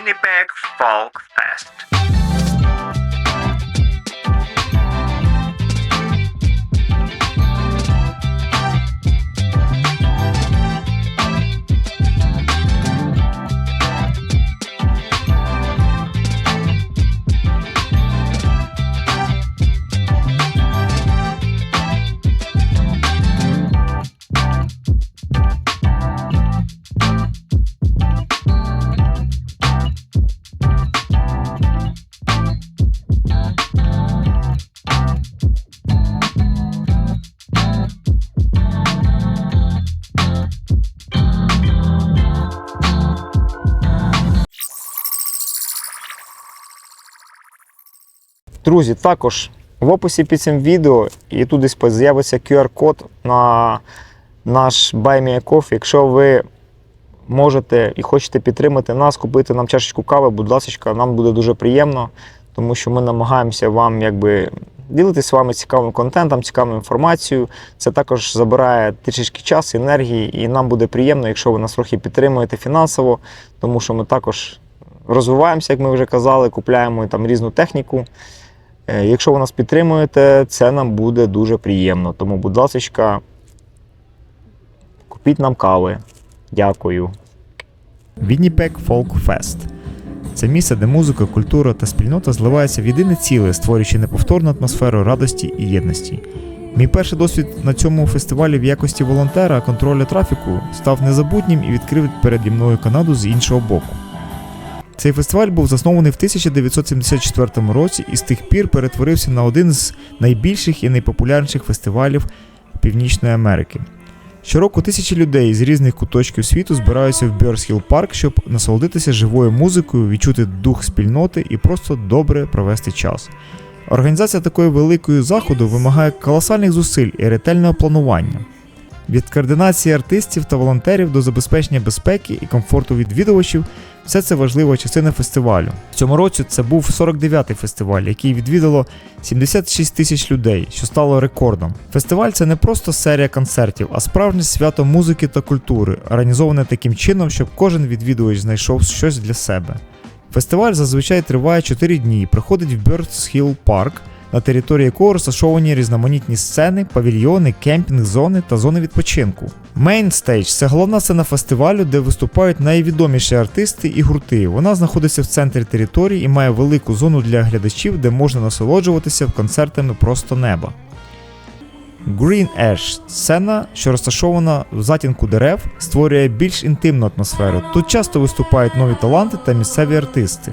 Winnipeg Folk Fest. Друзі, також в описі під цим відео і тут десь з'явиться QR-код на наш Buy Me a Coffee. Якщо ви можете і хочете підтримати нас, купити нам чашечку кави, будь ласка, нам буде дуже приємно, тому що ми намагаємося вам якби ділитися з вами цікавим контентом, цікавою інформацією. Це також забирає трішечки часу, енергії, і нам буде приємно, якщо ви нас трохи підтримуєте фінансово, тому що ми також розвиваємося, як ми вже казали, купляємо там різну техніку. Е, Якщо ви нас підтримуєте, це нам буде дуже приємно. Тому, будь ласка, купіть нам кави. Дякую. Winnipeg Folk Fest. Це місце, де музика, культура та спільнота зливаються в єдине ціле, створюючи неповторну атмосферу радості і єдності. Мій перший досвід на цьому фестивалі в якості волонтера контролю трафіку став незабутнім і відкрив переді мною Канаду з іншого боку. Цей фестиваль був заснований в 1974 році і з тих пір перетворився на один з найбільших і найпопулярніших фестивалів Північної Америки. Щороку тисячі людей з різних куточків світу збираються в Бьорсхіл Парк, щоб насолодитися живою музикою, відчути дух спільноти і просто добре провести час. Організація такої великої заходу вимагає колосальних зусиль і ретельного планування. Від координації артистів та волонтерів до забезпечення безпеки і комфорту відвідувачів все це важлива частина фестивалю. В цьому році це був 49-й фестиваль, який відвідало 76 тисяч людей, що стало рекордом. Фестиваль це не просто серія концертів, а справжнє свято музики та культури, організоване таким чином, щоб кожен відвідувач знайшов щось для себе. Фестиваль зазвичай триває 4 дні і проходить в Бёрдс Хілл Парк, на території якого розташовані різноманітні сцени, павільйони, кемпінг-зони та зони відпочинку. Мейнстейдж це головна сцена фестивалю, де виступають найвідоміші артисти і гурти. Вона знаходиться в центрі території і має велику зону для глядачів, де можна насолоджуватися концертами просто неба. Green Ash – сцена, що розташована в затінку дерев, створює більш інтимну атмосферу. Тут часто виступають нові таланти та місцеві артисти.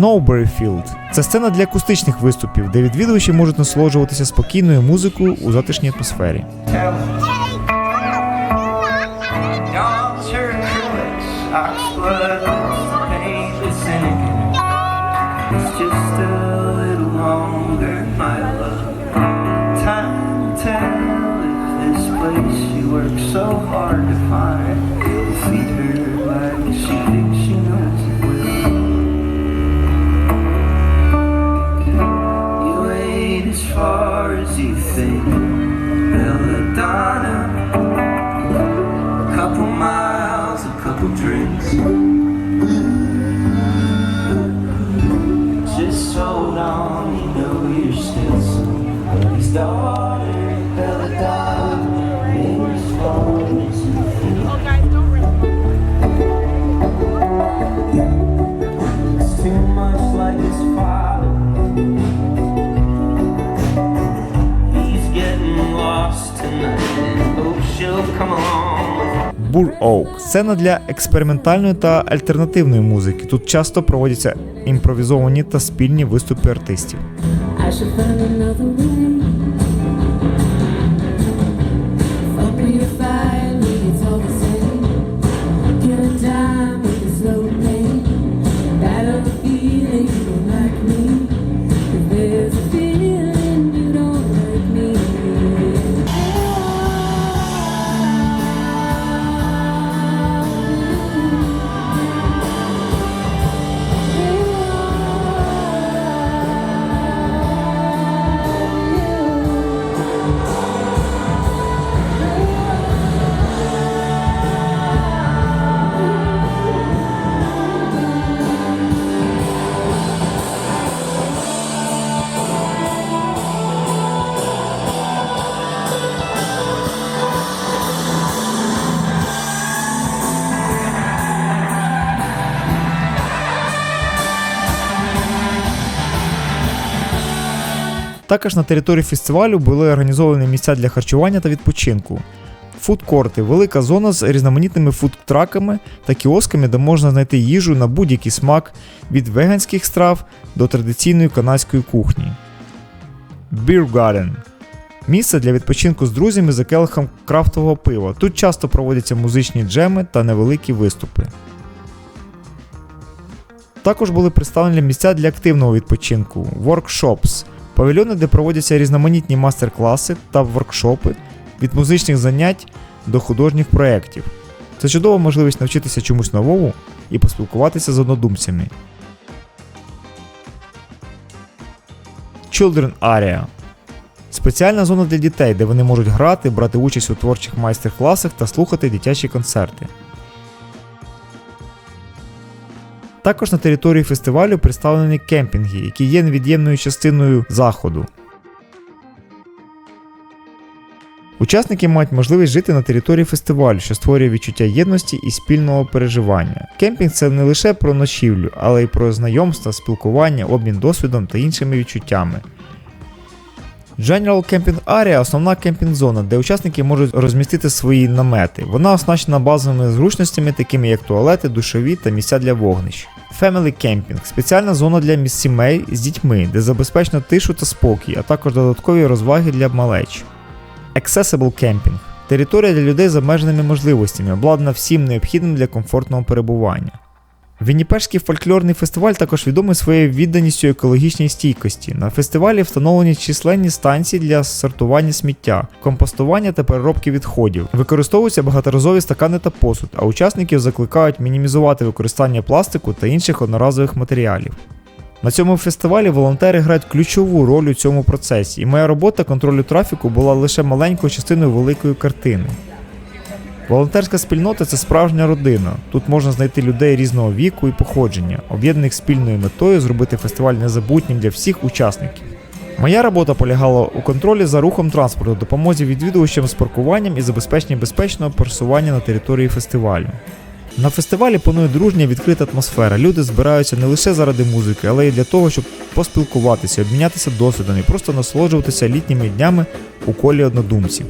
Snowberry це сцена для акустичних виступів, де відвідувачі можуть насолоджуватися спокійною музикою у затишній атмосфері. Сцена для експериментальної та альтернативної музики. Тут часто проводяться імпровізовані та спільні виступи артистів. Також на території фестивалю були організовані місця для харчування та відпочинку. Фудкорти велика зона з різноманітними фудтраками та кіосками, де можна знайти їжу на будь-який смак від веганських страв до традиційної канадської кухні. Beer Garden Місце для відпочинку з друзями за келихом крафтового пива. Тут часто проводяться музичні джеми та невеликі виступи. Також були представлені місця для активного відпочинку workshops, павільйони, де проводяться різноманітні мастер-класи та воркшопи від музичних занять до художніх проєктів. Це чудова можливість навчитися чомусь новому і поспілкуватися з однодумцями. Children Area Спеціальна зона для дітей, де вони можуть грати, брати участь у творчих майстер-класах та слухати дитячі концерти. Також на території фестивалю представлені кемпінги, які є невід'ємною частиною заходу. Учасники мають можливість жити на території фестивалю, що створює відчуття єдності і спільного переживання. Кемпінг це не лише про ночівлю, але й про знайомства, спілкування, обмін досвідом та іншими відчуттями. General Camping Area – основна кемпінг-зона, де учасники можуть розмістити свої намети. Вона оснащена базовими зручностями, такими як туалети, душові та місця для вогнищ. Family Camping – спеціальна зона для сімей з дітьми, де забезпечено тишу та спокій, а також додаткові розваги для малеч. Accessible Camping – територія для людей з обмеженими можливостями, обладнана всім необхідним для комфортного перебування. Вінніпешський фольклорний фестиваль також відомий своєю відданістю екологічній стійкості. На фестивалі встановлені численні станції для сортування сміття, компостування та переробки відходів. Використовуються багаторазові стакани та посуд, а учасників закликають мінімізувати використання пластику та інших одноразових матеріалів. На цьому фестивалі волонтери грають ключову роль у цьому процесі, і моя робота контролю трафіку була лише маленькою частиною великої картини. Волонтерська спільнота це справжня родина. Тут можна знайти людей різного віку і походження, об'єднаних спільною метою зробити фестиваль незабутнім для всіх учасників. Моя робота полягала у контролі за рухом транспорту, допомозі відвідувачам з паркуванням і забезпеченні безпечного пересування на території фестивалю. На фестивалі панує дружня відкрита атмосфера. Люди збираються не лише заради музики, але й для того, щоб поспілкуватися, обмінятися досвідом і просто насолоджуватися літніми днями у колі однодумців.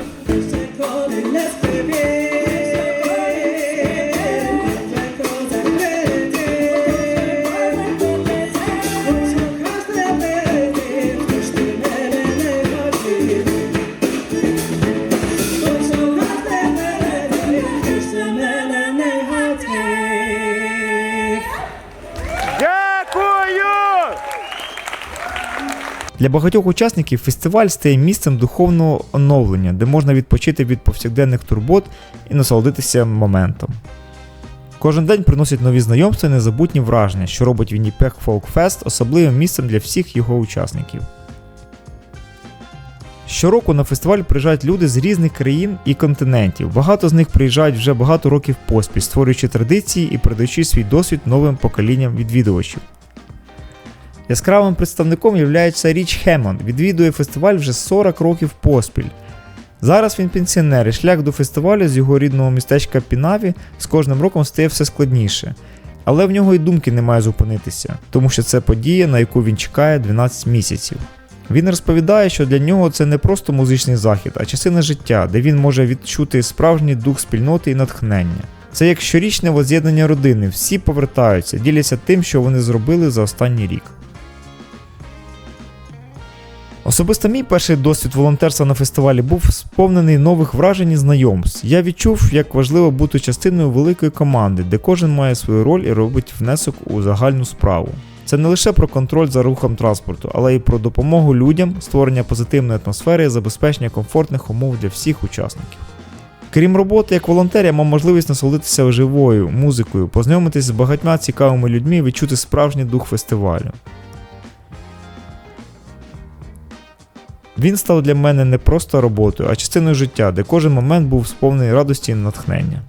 Для багатьох учасників фестиваль стає місцем духовного оновлення, де можна відпочити від повсякденних турбот і насолодитися моментом. Кожен день приносить нові знайомства і незабутні враження, що робить Winnipeg Folk Fest особливим місцем для всіх його учасників. Щороку на фестиваль приїжджають люди з різних країн і континентів. Багато з них приїжджають вже багато років поспіль, створюючи традиції і передаючи свій досвід новим поколінням відвідувачів. Яскравим представником є Річ Хеммонд, відвідує фестиваль вже 40 років поспіль. Зараз він пенсіонер і шлях до фестивалю з його рідного містечка Пінаві з кожним роком стає все складніше. Але в нього й думки немає зупинитися, тому що це подія, на яку він чекає 12 місяців. Він розповідає, що для нього це не просто музичний захід, а частина життя, де він може відчути справжній дух спільноти і натхнення. Це як щорічне воз'єднання родини, всі повертаються, діляться тим, що вони зробили за останній рік. Особисто мій перший досвід волонтерства на фестивалі був сповнений нових вражень і знайомств. Я відчув, як важливо бути частиною великої команди, де кожен має свою роль і робить внесок у загальну справу. Це не лише про контроль за рухом транспорту, але й про допомогу людям, створення позитивної атмосфери і забезпечення комфортних умов для всіх учасників. Крім роботи як волонтер, я мав можливість насолодитися живою музикою, познайомитися з багатьма цікавими людьми і відчути справжній дух фестивалю. Він став для мене не просто роботою, а частиною життя, де кожен момент був сповнений радості і натхнення.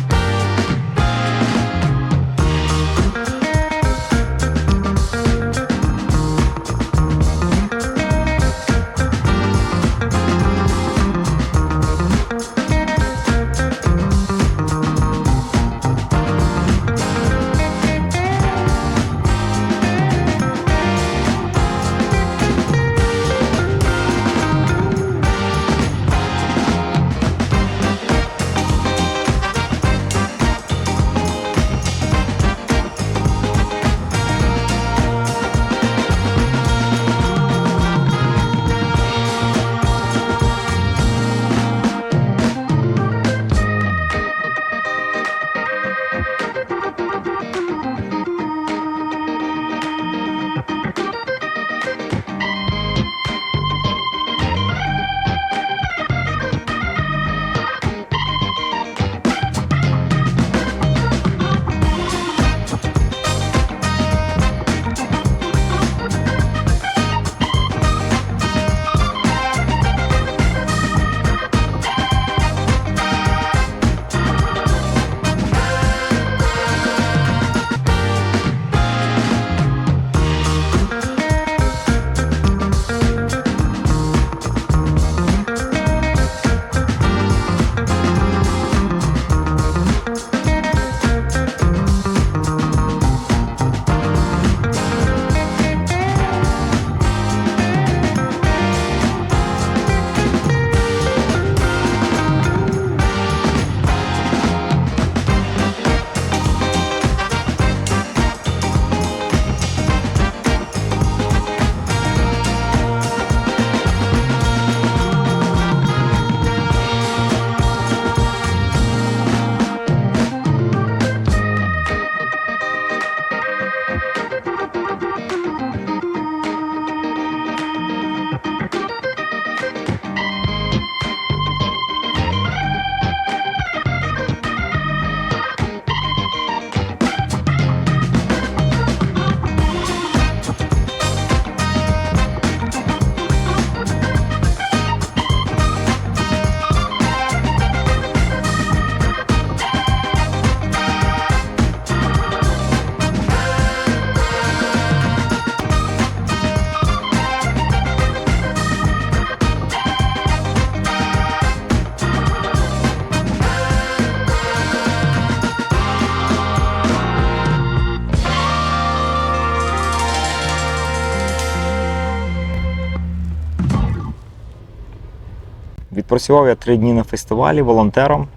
Відпрацював я три дні на фестивалі волонтером.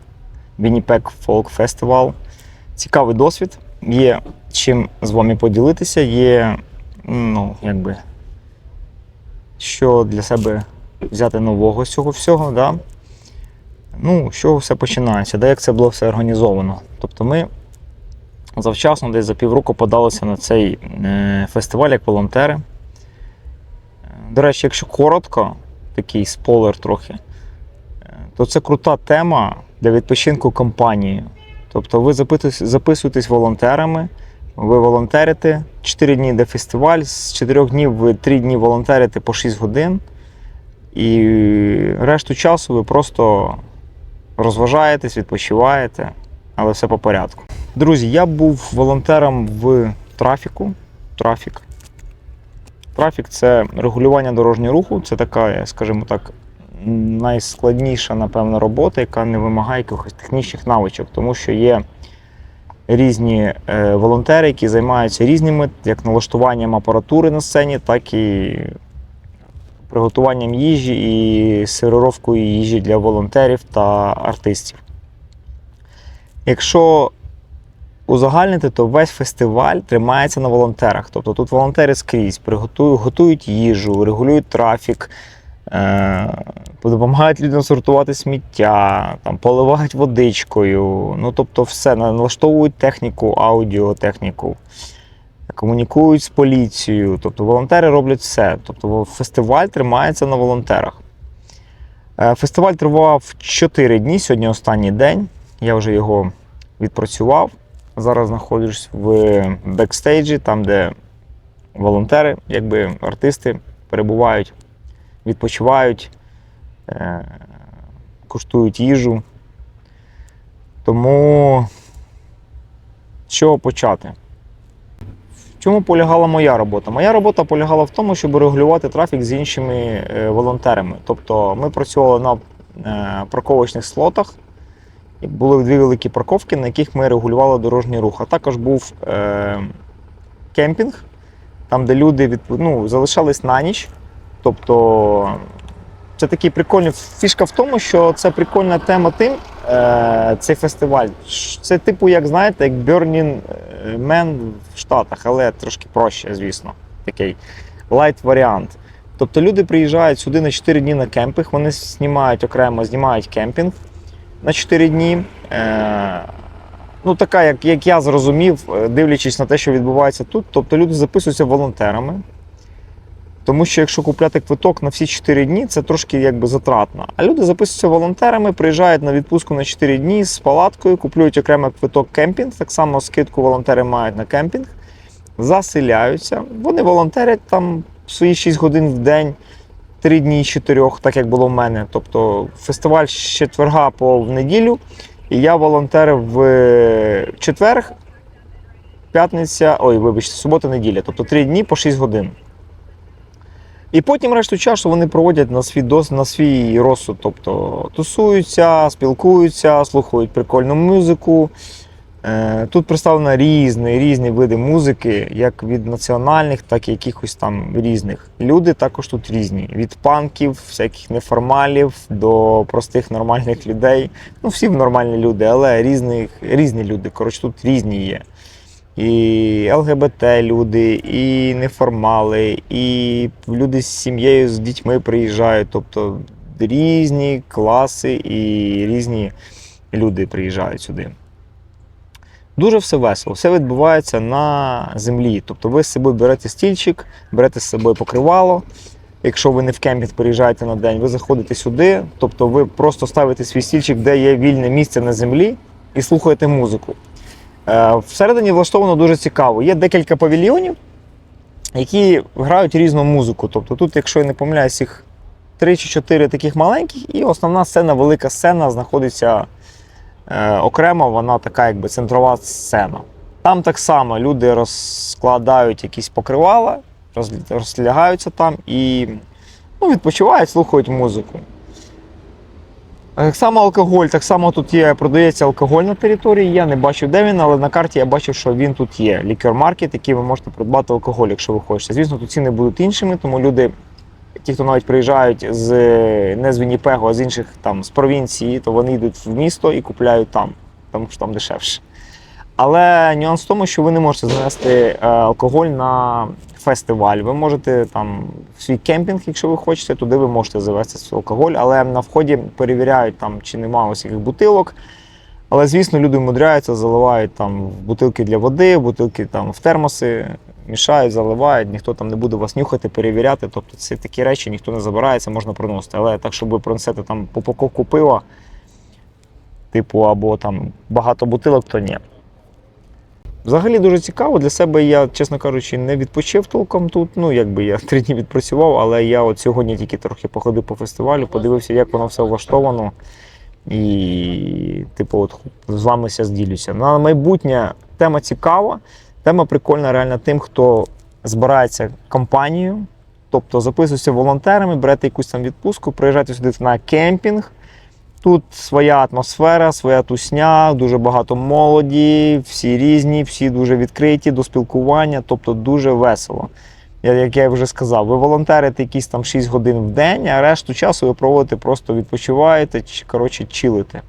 Winnipeg Folk Festival. Цікавий досвід. Є чим з вами поділитися, є, ну, якби, що для себе взяти нового з цього всього. Да? Ну, чого все починається, да, як це було все організовано. Тобто ми завчасно, десь за півроку подалися на цей е, фестиваль як волонтери. Е, До речі, якщо коротко, такий спойлер трохи, то це крута тема для відпочинку компанії. Тобто ви записуєтесь волонтерами, ви волонтерите 4 дні йде фестиваль, з 4 днів ви 3 дні волонтерите по 6 годин, і решту часу ви просто розважаєтесь, відпочиваєте, але все по порядку. Друзі, я був волонтером в трафіку. Трафік. Трафік це регулювання дорожнього руху. Це така, скажімо так, найскладніша, напевно, робота, яка не вимагає якихось технічних навичок, тому що є різні е, волонтери, які займаються різними як налаштуванням апаратури на сцені, так і приготуванням їжі і сервіровкою їжі для волонтерів та артистів. Якщо узагальнити, то весь фестиваль тримається на волонтерах. Тобто тут волонтери скрізь приготують, готують їжу, регулюють трафік, допомагають людям сортувати сміття, там, поливають водичкою. Ну, тобто все, налаштовують техніку, аудіотехніку, комунікують з поліцією. Тобто волонтери роблять все. Тобто фестиваль тримається на волонтерах. Е, Фестиваль тривав 4 дні, сьогодні останній день. Я вже його відпрацював. Зараз знаходжусь в бекстейджі, там, де волонтери, якби артисти перебувають, відпочивають, е, куштують їжу. Тому з чого почати? В чому полягала моя робота? Моя робота полягала в тому, щоб регулювати трафік з іншими е, волонтерами. Тобто ми працювали на е, парковочних слотах. Були дві великі парковки, на яких ми регулювали дорожній рух. А також був е, кемпінг, там, де люди від, ну, залишались на ніч. Тобто це такий прикольний фішка в тому, що це прикольна тема тим, е, цей фестиваль. Це типу, як знаєте, як Burning Man в Штатах, але трошки проще, звісно. Такий лайт варіант. Тобто люди приїжджають сюди на 4 дні на кемпінг, вони знімають окремо, знімають кемпінг на 4 дні. Е, ну, така, як, як я зрозумів, е, дивлячись на те, що відбувається тут, тобто люди записуються волонтерами. Тому що якщо купляти квиток на всі 4 дні, це трошки якби затратно. А люди записуються волонтерами, приїжджають на відпустку на 4 дні з палаткою, купують окремо квиток кемпінг, так само скидку волонтери мають на кемпінг, заселяються. Вони волонтерять там свої 6 годин в день, 3 дні з 4, так як було в мене. Тобто фестиваль з четверга по в неділю, і я волонтерив в четвер, п'ятниця, ой, вибачте, субота, неділя, тобто 3 дні по 6 годин. І потім решту часу вони проводять на свій дос, на свій розсуд. Тобто тусуються, спілкуються, слухають прикольну музику. Е, Тут представлено різні, різні види музики, як від національних, так і якихось там різних. Люди також тут різні. Від панків, всяких неформалів до простих нормальних людей. Ну, всі нормальні люди, але різних, різні люди. Коротше, тут різні є і ЛГБТ люди, і неформали, і люди з сім'єю, з дітьми приїжджають. Тобто різні класи і різні люди приїжджають сюди. Дуже все весело, все відбувається на землі. Тобто ви з собою берете стільчик, берете з собою покривало. Якщо ви не в кемпінг приїжджаєте на день, ви заходите сюди, тобто ви просто ставите свій стільчик, де є вільне місце на землі, і слухаєте музику. Е, Всередині влаштовано дуже цікаво. Є декілька павільйонів, які грають різну музику. Тобто тут, якщо я не помиляюсь, їх 3 чи 4 таких маленьких, і основна сцена, велика сцена знаходиться е, окремо, вона така якби центрова сцена. Там так само люди розкладають якісь покривала, розлягаються там і ну, відпочивають, слухають музику. Так само алкоголь, так само тут є, продається алкоголь на території. Я не бачив, де він, але на карті я бачив, що він тут є. Лікер-маркет, який ви можете придбати алкоголь, якщо ви хочете. Звісно, тут ціни будуть іншими, тому люди ті, хто навіть приїжджають з не з Вінніпегу, а з інших там з провінції, то вони йдуть в місто і купляють там, тому що там дешевше. Але нюанс в тому, що ви не можете занести е, алкоголь на фестиваль. Ви можете там в свій кемпінг, якщо ви хочете, туди ви можете завести свій алкоголь, але на вході перевіряють там, чи немає ось яких бутилок. Але, звісно, люди вмудряються, заливають там бутилки для води, в бутилки там в термоси, мішають, заливають, ніхто там не буде вас нюхати, перевіряти. Тобто це такі речі ніхто не забирає, це можна проносити. Але так, щоб ви пронесете там по пива, типу, або там багато бутилок, то ні. Взагалі дуже цікаво. Для себе я, чесно кажучи, не відпочив толком тут. Ну, якби я три дні відпрацював, але я от сьогодні тільки трохи походив по фестивалю, подивився, як воно все влаштовано. І, типу, от з вами ся зділюся. На майбутнє тема цікава, тема прикольна реально тим, хто збирається компанією, тобто записується волонтерами, берете якусь там відпустку, приїжджаєте сюди на кемпінг. Тут своя атмосфера, своя тусня, дуже багато молоді, всі різні, всі дуже відкриті до спілкування, тобто дуже весело. Як я вже сказав, ви волонтерите якісь там 6 годин в день, а решту часу ви проводите просто відпочиваєте, чи, коротше, чилите.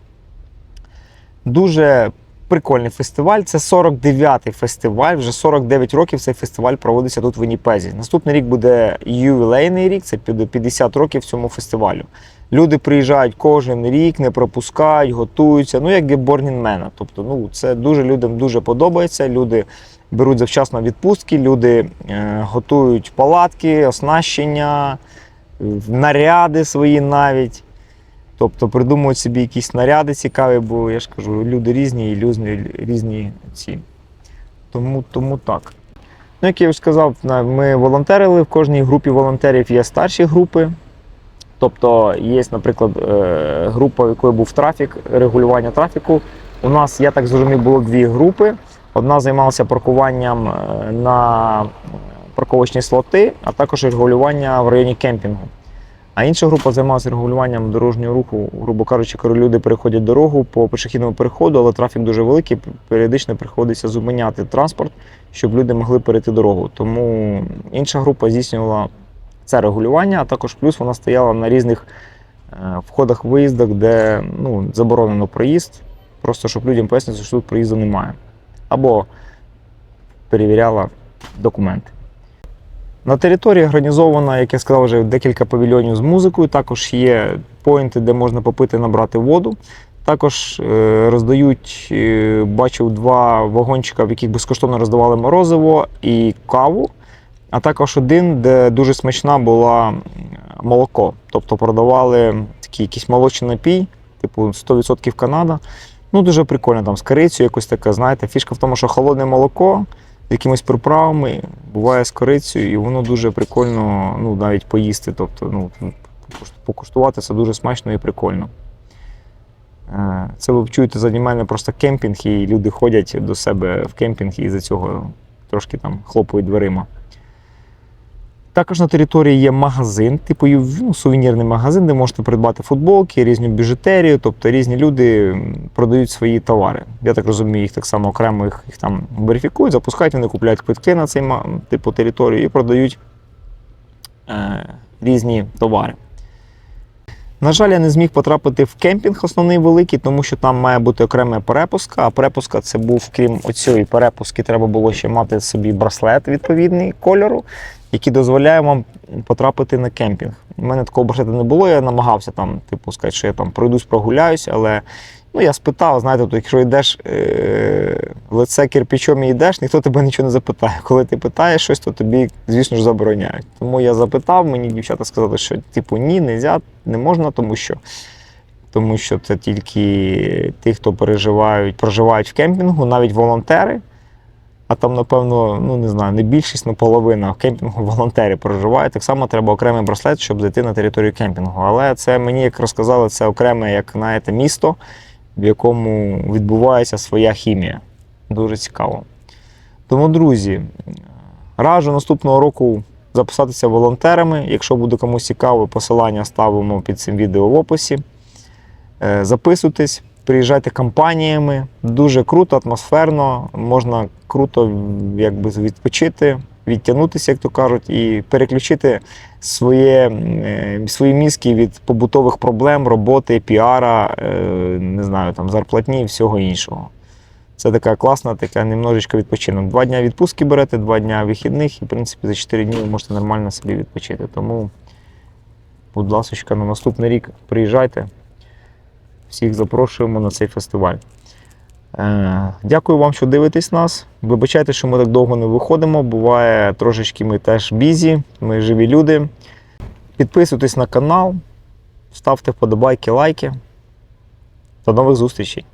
Дуже прикольний фестиваль. Це 49-й фестиваль. Вже 49 років цей фестиваль проводиться тут в Вінніпезі. Наступний рік буде ювілейний рік, це 50 років цьому фестивалю. Люди приїжджають кожен рік, не пропускають, готуються. Ну, як Борнінмена. Тобто, ну, це дуже людям дуже подобається. Люди беруть завчасно відпустки, люди е, готують палатки, оснащення, наряди свої навіть. Тобто придумують собі якісь наряди цікаві, бо я ж кажу, люди різні і різні, різні ці. Тому, тому так. Ну, як я вже сказав, ми волонтерили. В кожній групі волонтерів є старші групи. Тобто є, наприклад, е, група, в якої був трафік, регулювання трафіку. У нас, я так зрозумів, було дві групи. Одна займалася паркуванням е, на парковочні слоти, а також регулювання в районі кемпінгу. А інша група займалася регулюванням дорожнього руху, грубо кажучи, коли люди переходять дорогу по пішохідному переходу, але трафік дуже великий, періодично приходиться зупиняти транспорт, щоб люди могли перейти дорогу. Тому інша група здійснювала це регулювання, а також плюс вона стояла на різних е, входах-виїздах, де ну, заборонено проїзд, просто щоб людям пояснити, що тут проїзду немає. Або перевіряла документи. На території організовано, як я сказав, вже декілька павільйонів з музикою. Також є поінти, де можна попити, набрати воду. Також е, роздають, е, бачив два вагончика, в яких безкоштовно роздавали морозиво і каву. А також один, де дуже смачна була молоко. Тобто продавали такий якийсь молочний напій, типу 100% Канада. Ну, дуже прикольно там з корицею, якось таке, знаєте. Фішка в тому, що холодне молоко з якимись приправами, буває з корицею, і воно дуже прикольно ну, навіть поїсти. Тобто, ну, покуштувати це дуже смачно і прикольно. Е, Це ви чуєте за мене просто кемпінг, і люди ходять до себе в кемпінг і за цього трошки там хлопають дверима. Також на території є магазин, типу ну, сувенірний магазин, де можете придбати футболки, різну біжутерію, тобто різні люди продають свої товари. Я так розумію, їх так само окремо їх, їх там верифікують, запускають, вони купляють квитки на цей типу територію і продають е, різні товари. На жаль, я не зміг потрапити в кемпінг основний великий, тому що там має бути окрема перепуска. А перепуска це був, крім оцієї перепуски, треба було ще мати собі браслет відповідний кольору, який дозволяє вам потрапити на кемпінг. У мене такого браслета не було, я намагався там, типу, сказати, що я там пройдусь, прогуляюсь, але ну, я спитав, знаєте, то якщо йдеш е- лице кирпичом і йдеш, ніхто тебе нічого не запитає. Коли ти питаєш щось, то тобі, звісно ж, забороняють. Тому я запитав, мені дівчата сказали, що типу ні, нельзя, не можна, тому що. Тому що це тільки ті, хто переживають, проживають в кемпінгу, навіть волонтери. А там, напевно, ну не знаю, не більшість, але половина кемпінгу волонтери проживають. Так само треба окремий браслет, щоб зайти на територію кемпінгу. Але це мені, як розказали, це окреме, як знаєте, місто, в якому відбувається своя хімія. Дуже цікаво. Тому, друзі, раджу наступного року записатися волонтерами. Якщо буде комусь цікаво, посилання ставимо під цим відео в описі. Е, Записуйтесь, приїжджайте компаніями. Дуже круто, атмосферно, можна круто якби, відпочити, відтягнутися, як то кажуть, і переключити своє, е, свої мізки від побутових проблем, роботи, піара, е, не знаю, там, зарплатні і всього іншого. Це така класна, така немножечко відпочинок. Два дня відпустки берете, два дня вихідних, і в принципі за 4 дні ви можете нормально собі відпочити. Тому, будь ласка, на наступний рік приїжджайте. Всіх запрошуємо на цей фестиваль. Е, Дякую вам, що дивитесь нас. Вибачайте, що ми так довго не виходимо. Буває трошечки ми теж бізі, ми живі люди. Підписуйтесь на канал, ставте вподобайки, лайки. До нових зустрічей!